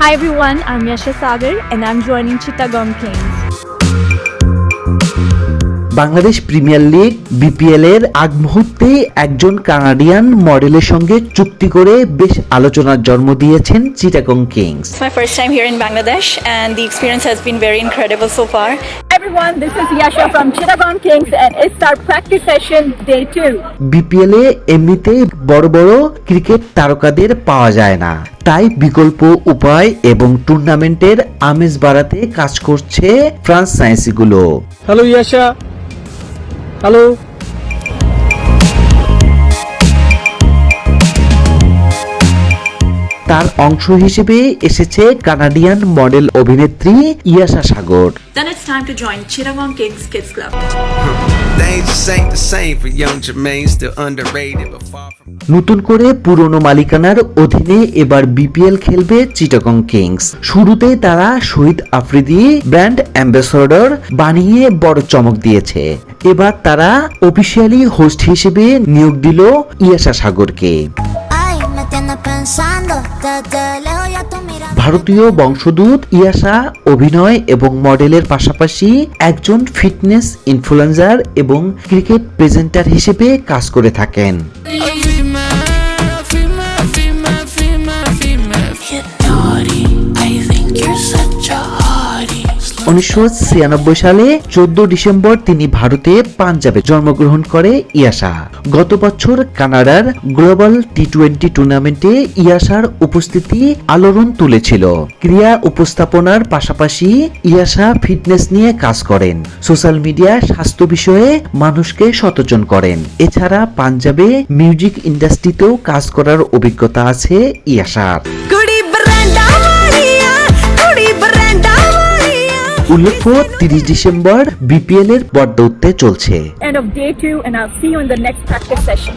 Hi everyone, I'm Yasha Sagar and I'm joining Chittagong Kings. Bangladesh premier league BPL এর আগ মুহূর্তে একজন Canadian মডেলের সঙ্গে চুক্তি করে বেশ আলোচনার জন্ম দিয়েছেন Chittagong kings my my first time here in Bangladesh, and the experience has been very incredible so far. Everyone, this is Yasha from Chittagong Kings and it's our practice session day 2. BPL এ এমনিতে বড় বড় cricket তারকাদের পাওয়া যায় না। তাই বিকল্প উপায় এবং টুর্নামেন্টের আমেজ বাড়াতে কাজ করছে ফ্রান্স সায়েন্সিগুলো। হ্যালো ইয়াশা। হ্যালো। তার অংশ হিসেবে এসেছে কানাডিয়ান মডেল অভিনেত্রী ইয়াশা সাগর। Then it's time to join Chittagong Kids Club. নতুন করে পুরনো মালিকানার অধীনে এবার বিপিএল খেলবে চিটাগং কিংস শুরুতেই তারা শহীদ আফ্রিদি ব্র্যান্ড অ্যাম্বাসেডর বানিয়ে বড় চমক দিয়েছে। এবার তারা অফিসিয়ালি হোস্ট হিসেবে নিয়োগ দিল ইয়াশা সাগরকে। ভারতীয় বংশদূত ইয়াসা, অভিনয় এবং মডেলের পাশাপাশি একজন ফিটনেস ইনফ্লুয়েন্সার এবং ক্রিকেট প্রেজেন্টার হিসেবে কাজ করে থাকেন। উনিশশো ছিয়ানব্বই সালে চোদ্দ ডিসেম্বর তিনি ভারতে পাঞ্জাবে জন্মগ্রহণ করে ইয়াশা গত বছর কানাডার গ্লোবাল টি টোয়েন্টি টুর্নামেন্টে ইয়াশার উপস্থিতি আলোড়ন তুলেছিল। ক্রিয়া উপস্থাপনার পাশাপাশি ইয়াশা ফিটনেস নিয়ে কাজ করেন। সোশ্যাল মিডিয়ায় স্বাস্থ্য বিষয়ে মানুষকে সচেতন করেন। এছাড়া পাঞ্জাবে মিউজিক ইন্ডাস্ট্রিতেও কাজ করার অভিজ্ঞতা আছে ইয়াশার Cutie উল্লেখ্য, তিরিশ ডিসেম্বর বিপিএল এর বড্ড উত্তে চলছে end of day two and I see you in next practice session